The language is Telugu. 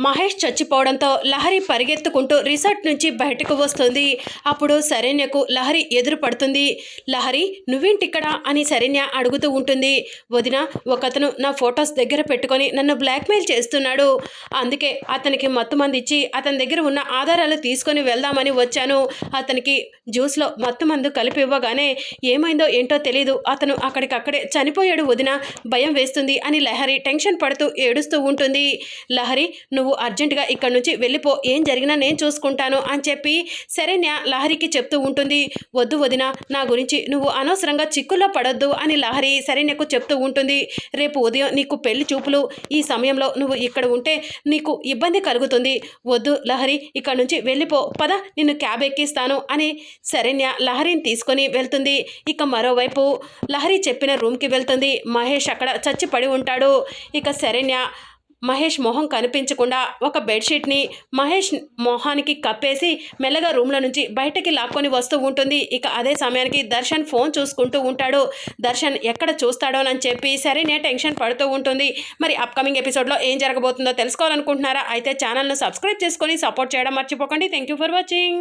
మహేష్ చచ్చిపోవడంతో లహరి పరిగెత్తుకుంటూ రిసార్ట్ నుంచి బయటకు వస్తుంది. అప్పుడు శరణ్యకు లహరి ఎదురు పడుతుంది. లహరి నువ్వేంటిక్కడ? అని శరణ్య అడుగుతూ ఉంటుంది. వదిన ఒకతను నా ఫొటోస్ దగ్గర పెట్టుకొని నన్ను బ్లాక్మెయిల్ చేస్తున్నాడు. అందుకే అతనికి మత్తు మంది ఇచ్చి అతని దగ్గర ఉన్న ఆధారాలు తీసుకొని వెళ్దామని వచ్చాను. అతనికి జ్యూస్లో మత్తు మందు కలిపి ఇవ్వగానే ఏమైందో ఏంటో తెలియదు అతను అక్కడికక్కడే చనిపోయాడు వదిన. భయం వేస్తుంది అని లహరి టెన్షన్ పడుతూ ఏడుస్తూ ఉంటుంది. లహరి నువ్వు నువ్వు అర్జెంటుగా ఇక్కడ నుంచి వెళ్ళిపో ఏం జరిగినా నేను చూసుకుంటాను అని చెప్పి శరణ్య లహరికి చెప్తూ ఉంటుంది. వద్దు వదిన నా గురించి నువ్వు అనవసరంగా చిక్కుల్లో పడొద్దు అని లహరి శరణ్యకు చెప్తూ ఉంటుంది. రేపు ఉదయం నీకు పెళ్ళి చూపులు ఈ సమయంలో నువ్వు ఇక్కడ ఉంటే నీకు ఇబ్బంది కలుగుతుంది. వద్దు లహరి ఇక్కడ నుంచి వెళ్ళిపో పద నిన్ను క్యాబ్ ఎక్కిస్తాను అని శరణ్య లహరిని తీసుకొని వెళ్తుంది. ఇక మరోవైపు లహరి చెప్పిన రూమ్కి వెళ్తుంది. మహేష్ అక్కడ చచ్చి పడి ఉంటాడు. ఇక శరణ్య మహేష్ మొహం కనిపించకుండా ఒక బెడ్షీట్ని మహేష్ మొహానికి కప్పేసి మెల్లగా రూమ్లో నుంచి బయటకి లాక్కొని వస్తూ ఉంటుంది. ఇక అదే సమయానికి దర్శన్ ఫోన్ చూసుకుంటూ ఉంటాడు. దర్శన్ ఎక్కడ చూస్తాడోనని చెప్పి సరేనే టెన్షన్ పడుతూ ఉంటుంది. మరి అప్కమింగ్ ఎపిసోడ్లో ఏం జరగబోతుందో తెలుసుకోవాలనుకుంటున్నారా? అయితే ఛానల్ను సబ్స్క్రైబ్ చేసుకొని సపోర్ట్ చేయడం మర్చిపోకండి. Thank you for watching.